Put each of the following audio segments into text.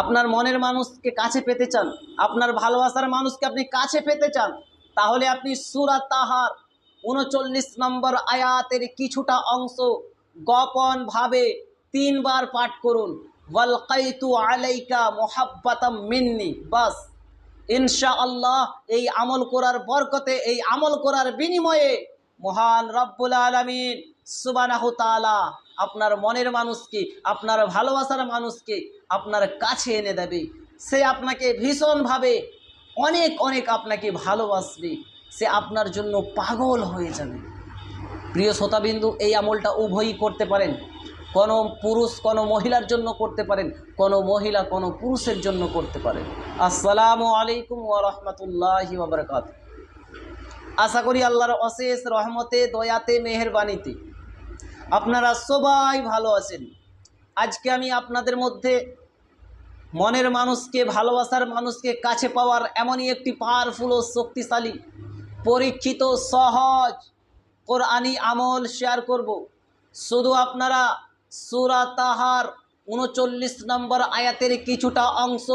আপনার মনের মানুষকে কাছে পেতে চান, আপনার ভালোবাসার মানুষকে আপনি কাছে পেতে চান, তাহলে আপনি সুরা তাহার উনচল্লিশ নম্বর আয়াতের কিছুটা অংশ গোপনভাবে তিনবার পাঠ করুন। ওয়ালকাইতু আলাইকা মোহাব্বাতাম মিন্নি, বাস। ইনশা আল্লাহ এই আমল করার বরকতে, এই আমল করার বিনিময়ে মহান রব্বুল আলমিন সুবানাহ তালা আপনার মনের মানুষকে, আপনার ভালোবাসার মানুষকে আপনার কাছে এনে দেবে। সে আপনাকে ভীষণভাবে অনেক অনেক আপনাকে ভালোবাসবে। সে আপনার জন্য পাগল হয়ে যাবে। প্রিয় শ্রোতাবিন্দু, এই আমলটা উভয়ই করতে পারেন। কোনো পুরুষ কোনো মহিলার জন্য করতে পারেন, কোনো মহিলা কোনো পুরুষের জন্য করতে পারেন। আসসালামু আলাইকুম ওরহমতুল্লাহি বাবরকাত আশা করি আল্লাহর অশেষ রহমতে, দয়াতে মেহেরবানিতে আপনারা সবাই ভালো আছেন। আজকে আমি আপনাদের মধ্যে মনের মানুষকে, ভালোবাসার মানুষকে কাছে পাওয়ার এমনই একটি পাওয়ারফুল ও শক্তিশালী, পরীক্ষিত, সহজ, কোরআনি আমল শেয়ার করব। শুধু আপনারা সুরা তাহার উনচল্লিশ নম্বর আয়াতের কিছুটা অংশ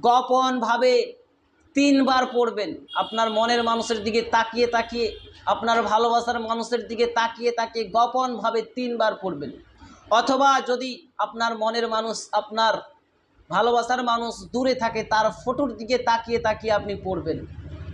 গোপনভাবে তিনবার পড়বেন। আপনার মনের মানুষের দিকে তাকিয়ে তাকিয়ে, আপনার ভালোবাসার মানুষের দিকে তাকিয়ে তাকিয়ে গোপনভাবে তিনবার পড়বেন। অথবা যদি আপনার মনের মানুষ আপনার ভালোবাসার মানুষ দূরে থাকে, তার ফটোর দিকে তাকিয়ে তাকিয়ে আপনি পড়বেন।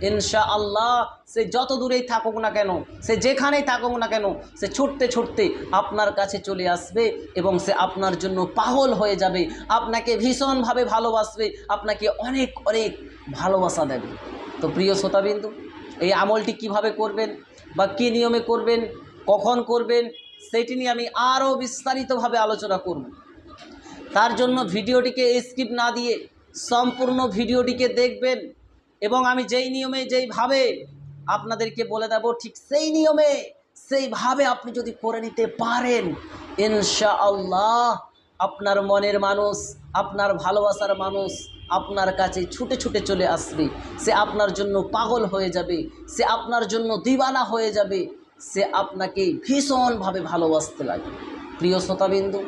ইনশা আল্লাহ সে যত দূরেই থাকুক না কেন, সে যেখানেই থাকুক না কেন, সে ছুটতে ছুটতে আপনার কাছে চলে আসবে এবং সে আপনার জন্য পাগল হয়ে যাবে। আপনাকে ভীষণভাবে ভালোবাসবে, আপনাকে অনেক অনেক ভালোবাসা দেবে। তো প্রিয় শ্রোতাবিন্দু, এই আমলটি কীভাবে করবেন বা কী নিয়মে করবেন, কখন করবেন, সেটি নিয়ে আমি আরও বিস্তারিতভাবে আলোচনা করব। তার জন্য ভিডিওটিকে স্কিপ না দিয়ে সম্পূর্ণ ভিডিওটিকে দেখবেন এবং আমি যেই নিয়মে যেইভাবে আপনাদেরকে বলে দেব, ঠিক সেই নিয়মে সেইভাবে আপনি যদি করে নিতে পারেন ইনশা আল্লাহ আপনার মনের মানুষ, আপনার ভালোবাসার মানুষ আপনার কাছে ছুটে ছুটে চলে আসবে। সে আপনার জন্য পাগল হয়ে যাবে, সে আপনার জন্য দিবানা হয়ে যাবে, সে আপনাকে ভীষণভাবে ভালোবাসতে লাগবে। প্রিয় শ্রোতাবিন্দু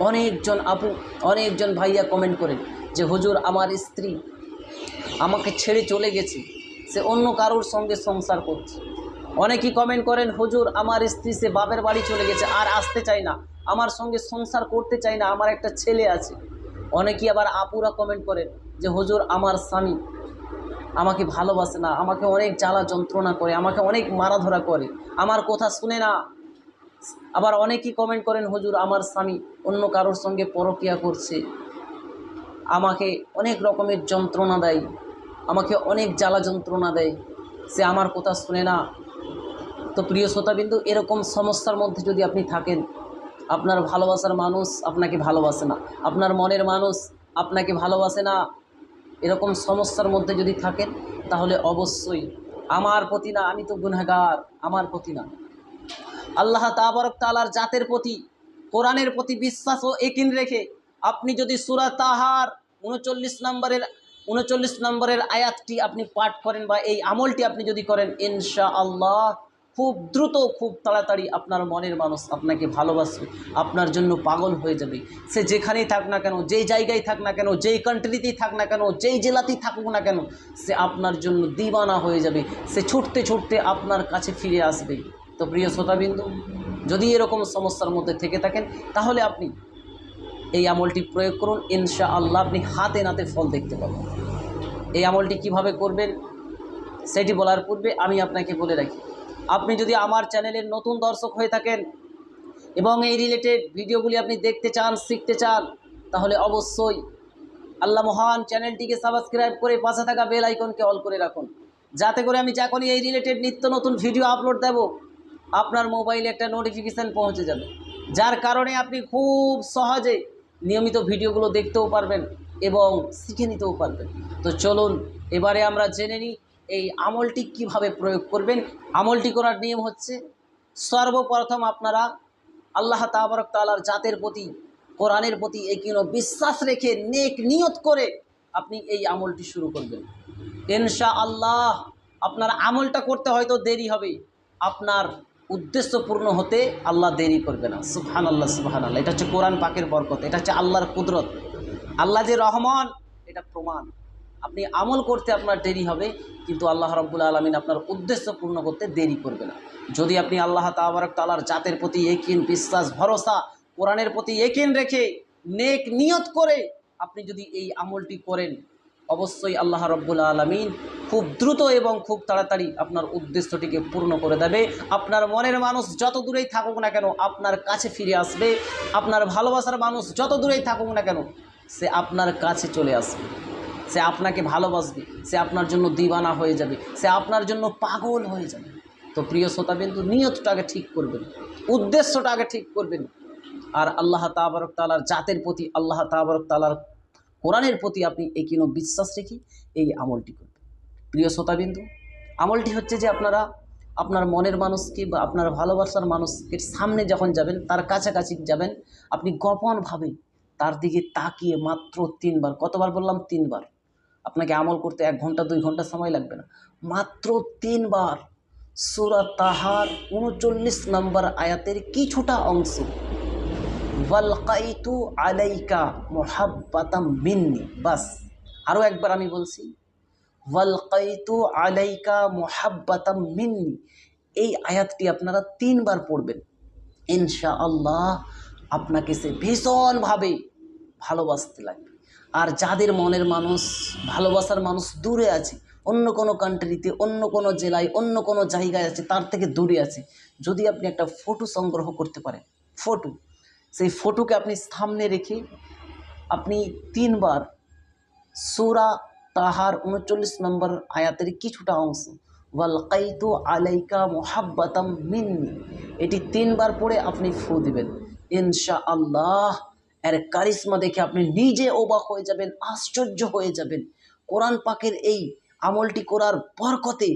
অনেকজন আপু, অনেকজন ভাইয়া কমেন্ট করেন যে, হুজুর, আমার স্ত্রী আমাকে ছেড়ে চলে গেছে। সে অন্য কারোর সঙ্গে সংসার করছে। অনেকেই কমেন্ট করেন, হুজুর, আমার স্ত্রী, সে বাপের বাড়ি চলে গেছে, আর আসতে চায় না। আমার সঙ্গে সংসার করতে চায় না, আমার একটা ছেলে আছে। অনেকেই আবার আপুরা কমেন্ট করেন যে, হুজুর, আমার স্বামী আমাকে ভালোবাসে না, আমাকে অনেক জ্বালা যন্ত্রণা করে, আমাকে অনেক মারাধরা করে। আমার কথা শুনে না আবার অনেকেই কমেন্ট করেন, হুজুর, আমার স্বামী অন্য কারোর সঙ্গে পরকিয়া করছে। আমাকে অনেক রকমের যন্ত্রণা দেয়। আমাকে অনেক জ্বালা যন্ত্রণা দেয়। সে আমার কথা শুনে না। তো প্রিয় শ্রোতাবিন্দু, এরকম সমস্যার মধ্যে যদি আপনি থাকেন, আপনার ভালোবাসার মানুষ আপনাকে ভালোবাসে না। আপনার মনের মানুষ আপনাকে ভালোবাসে না। এরকম সমস্যার মধ্যে যদি থাকেন, তাহলে অবশ্যই আমার প্রতি না, আমি তো গুনাগার আমার প্রতি না। আল্লাহ তাবরক তালার জাতের প্রতি, কোরআনের প্রতি বিশ্বাস ও একিন রেখে আপনি যদি সুরা তাহার উনচল্লিশ নম্বরের উনচল্লিশ নম্বরের আয়াতটি আপনি পাঠ করেন বা এই আমলটি আপনি যদি করেন ইনশা আল্লাহ খুব দ্রুত, খুব তাড়াতাড়ি আপনার মনের মানুষ আপনাকে ভালোবাসবে, আপনার জন্য পাগল হয়ে যাবে। সে যেখানেই থাক না কেন, যেই জায়গায় থাক না কেন, যেই কান্ট্রিতেই থাক না কেন, যেই জেলাতেই থাকুক না কেন, সে আপনার জন্য দিবানা হয়ে যাবে। সে ছুটতে ছুটতে আপনার কাছে ফিরে আসবে। তো প্রিয় শ্রোতাবিন্দু, যদি এরকম সমস্যার মধ্যে থেকে থাকেন, তাহলে আপনি এই আমলটি প্রয়োগ করুন। ইনশা আল্লাহ আপনি হাতে নাতে ফল দেখতে পাবেন। এই আমলটি কীভাবে করবেন, সেটি বলার পূর্বে আমি আপনাকে বলে রাখি, আপনি যদি আমার চ্যানেলের নতুন দর্শক হয়ে থাকেন এবং এই রিলেটেড ভিডিওগুলি আপনি দেখতে চান, শিখতে চান, তাহলে অবশ্যই আল্লাহ মহান চ্যানেলটিকে সাবস্ক্রাইব করে পাশে থাকা বেল আইকনকে অল করে রাখুন। যাতে করে আমি যখনই এই রিলেটেড নিত্য নতুন ভিডিও আপলোড দেব। আপনার মোবাইলে একটা নোটিফিকেশান পৌঁছে যাবে। যার কারণে আপনি খুব সহজে নিয়মিত ভিডিওগুলো দেখতেও পারবেন এবং শিখে নিতেও পারবেন। তো চলুন, এবারে আমরা জেনে নিই এই আমলটি কীভাবে প্রয়োগ করবেন। আমলটি করার নিয়ম হচ্ছে, সর্বপ্রথম আপনারা আল্লাহ তাবরক তালার জাতের প্রতি, কোরআনের প্রতি একিনো বিশ্বাস রেখে নেক নিয়ত করে আপনি এই আমলটি শুরু করবেন। ইনশা আল্লাহ আপনার আমলটা করতে হয়তো দেরি হবে। আপনার উদ্দেশ্য পূর্ণ হতে আল্লাহ দেরি করবে না। সুবহান আল্লাহ সুবহান আল্লাহ এটা হচ্ছে কোরআন পাকের বরকত, এটা হচ্ছে আল্লাহর কুদরত। আল্লাহ যে রহমান, এটা প্রমাণ। আপনি আমল করতে আপনার দেরি হবে, কিন্তু আল্লাহ রব্বুল আলমিন আপনার উদ্দেশ্য পূর্ণ করতে দেরি করবে না। যদি আপনি আল্লাহ তাবারক তালার জাতের প্রতি একিন বিশ্বাস, ভরসা, কোরআনের প্রতি একিন রেখে নেক নিয়ত করে আপনি যদি এই আমলটি করেন অবশ্যই আল্লাহ রব্বুল আলমিন খুব দ্রুত এবং খুব তাড়াতাড়ি আপনার উদ্দেশ্যটিকে পূর্ণ করে দেবে। আপনার মনের মানুষ যত দূরেই থাকুক না কেন, আপনার কাছে ফিরে আসবে। আপনার ভালোবাসার মানুষ যত দূরেই থাকুক না কেন, সে আপনার কাছে চলে আসবে। সে আপনাকে ভালোবাসবে। সে আপনার জন্য দিবানা হয়ে যাবে। সে আপনার জন্য পাগল হয়ে যাবে। তো প্রিয় শ্রোতা শ্রোতাবিন্দু, নিয়তটাকে ঠিক করবেন। উদ্দেশ্যটা আগে ঠিক করবেন। আর আল্লাহ তাবারক তালার জাতের প্রতি, আল্লাহ তাবারক তালার কোরআনের প্রতি আপনি এই কিনো বিশ্বাস রেখে এই আমলটি করবেন। প্রিয় শ্রোতাবিন্দু, আমলটি হচ্ছে যে আপনারা আপনার মনের মানুষকে বা আপনার ভালোবাসার মানুষকে সামনে যখন যাবেন, তার কাছাকাছি যাবেন, আপনি গোপনভাবে তার দিকে তাকিয়ে মাত্র তিনবার, কতবার বললাম তিনবার? আপনাকে আমল করতে এক ঘণ্টা, দুই ঘণ্টা সময় লাগবে না। মাত্র তিনবার। সুরা তাহার উনচল্লিশ নম্বর আয়াতের কিছুটা অংশ ওয়ালকাইতু আলাইকা মোহাব্বাতাম মিন্নি। আরও একবার আমি বলছি আলাইকা মোহাব্বাতাম মিন্নি। এই আয়াতটি আপনারা তিনবার পড়বেন। ইনশা আল্লাহ আপনাকে সে ভীষণভাবে ভালোবাসতে লাগবে। আর যাদের মনের মানুষ, ভালোবাসার মানুষ দূরে আছে, অন্য কোনো কান্ট্রিতে অন্য কোনো জেলায়, অন্য কোনো জায়গায় আছে, তার থেকে দূরে আছে, যদি আপনি একটা ফটো সংগ্রহ করতে পারেন। ফটো সেই ফটোকে আপনি সামনে রেখে আপনি তিনবার সুরা তাহার উনচল্লিশ নম্বর আয়াতের কিছুটা অংশ ওয়ালকাইতু আলাইকা মোহাব্বাতাম মিন্নি এটি তিনবার পড়ে আপনি ফু দিবেন। ইনশা আল্লাহ এর কারিশ্মা দেখে আপনি নিজে অবাক হয়ে যাবেন, আশ্চর্য হয়ে যাবেন। কোরআন পাকের এই আমলটি করার বরকতে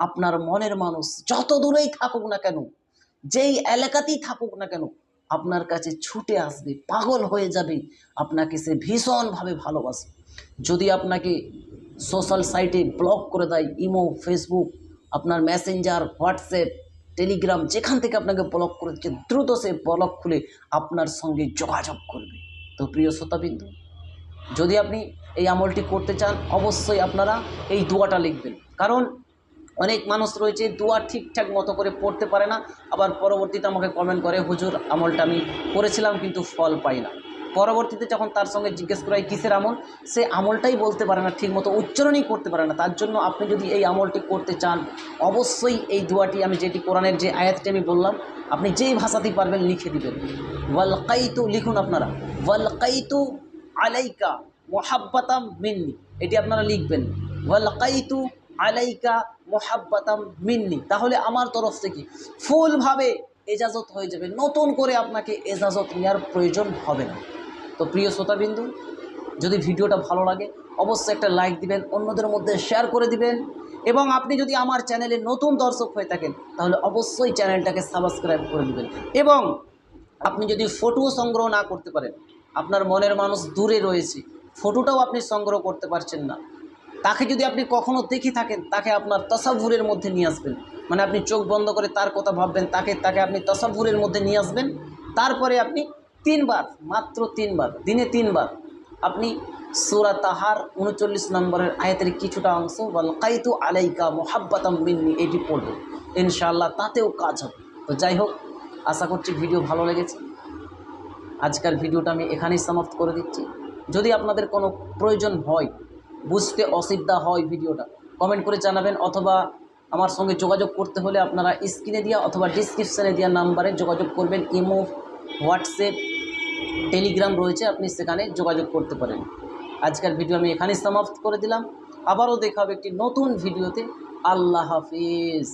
আপনার মনের মানুষ যত দূরেই থাকুক না কেন, যেই এলাকাতেই থাকুক না কেন আপনার কাছে ছুটে আসবে, পাগল হয়ে যাবে। আপনাকে সে ভীষণভাবে ভালোবাসে। যদি আপনাকে সোশ্যাল সাইটে ব্লক করে দেয় ইমো ফেসবুক আপনার মেসেঞ্জার হোয়াটসঅ্যাপ টেলিগ্রাম যেখান থেকে আপনাকে ব্লক করে দিচ্ছে দ্রুত সে ব্লক খুলে আপনার সঙ্গে যোগাযোগ করবে। তো প্রিয় শ্রোতাবিন্দু, যদি আপনি এই আমলটি করতে চান, অবশ্যই আপনারা এই দোয়াটা লিখবেন। কারণ অনেক মানুষ রয়েছে দোয়া ঠিকঠাক মতো করে পড়তে পারে না। আবার পরবর্তীতে আমাকে কমেন্ট করে, হুজুর, আমলটা আমি করেছিলাম কিন্তু ফল পাই না। পরবর্তীতে যখন তার সঙ্গে জিজ্ঞেস করা কিসের আমল? সে আমলটাই বলতে পারে না, ঠিকমতো উচ্চারণই করতে পারে না। তার জন্য আপনি যদি এই আমলটি করতে চান, অবশ্যই এই দোয়াটি আমি যেটি কোরআনের যে আয়াতটি আমি বললাম, আপনি যেই ভাষাতেই পারবেন লিখে দিবেন। ওয়ালকাইতু লিখুন আপনারা। ওয়ালকাইতু আলাইকা মোহাব্বাতাম মিন্নি। এটি আপনারা লিখবেন। ওয়ালকাইতু আলাইকা মোহাব্বাতাম মিন্নি। তাহলে আমার তরফ থেকে ফুলভাবে এজাজত হয়ে যাবে। নতুন করে আপনাকে এজাজত নেওয়ার প্রয়োজন হবে না। তো প্রিয় শ্রোতাবিন্দু, যদি ভিডিওটা ভালো লাগে, অবশ্যই একটা লাইক দিবেন, অন্যদের মধ্যে শেয়ার করে দিবেন। এবং আপনি যদি আমার চ্যানেলে নতুন দর্শক হয়ে থাকেন, তাহলে অবশ্যই চ্যানেলটাকে সাবস্ক্রাইব করে দেবেন। এবং আপনি যদি ফটোও সংগ্রহ না করতে পারেন, আপনার মনের মানুষ দূরে রয়েছে, ফটোটাও আপনি সংগ্রহ করতে পারছেন না। তাকে যদি আপনি কখনো দেখে থাকেন, তাকে আপনার তসাভুরের মধ্যে নিয়ে আসবেন। মানে আপনি চোখ বন্ধ করে তার কথা ভাববেন, তাকে তাকে আপনি তসাভুরের মধ্যে নিয়ে আসবেন। তারপরে আপনি তিনবার, মাত্র তিনবার, দিনে তিনবার, আপনি সুরা তাহার উনচল্লিশ নম্বরের আয়াতের কিছুটা অংশ বল কাইতু আলাইকা মোহাব্বাতাম মিন্নি, এটি পড়বে ইনশাআল্লাহ তাতেও কাজ হবে। তো যাই হোক, আশা করছি ভিডিও ভালো লেগেছে। আজকাল ভিডিওটা আমি এখানেই সমাপ্ত করে দিচ্ছি। যদি আপনাদের কোনো প্রয়োজন হয় বুঝতে অসুবিধা হয় ভিডিওটা। কমেন্ট করে জানাবেন অথবা আমার সঙ্গে যোগাযোগ করতে হলে আপনারা স্ক্রিনে দেওয়া অথবা ডিসক্রিপশানে দেওয়া নাম্বারে যোগাযোগ করবেন। ইমো, হোয়াটসঅ্যাপ, টেলিগ্রাম রয়েছে, আপনি সেখানে যোগাযোগ করতে পারেন। আজকের ভিডিও আমি এখানেই সমাপ্ত করে দিলাম। আবারও দেখা হবে একটি নতুন ভিডিওতে আল্লাহ হাফিজ।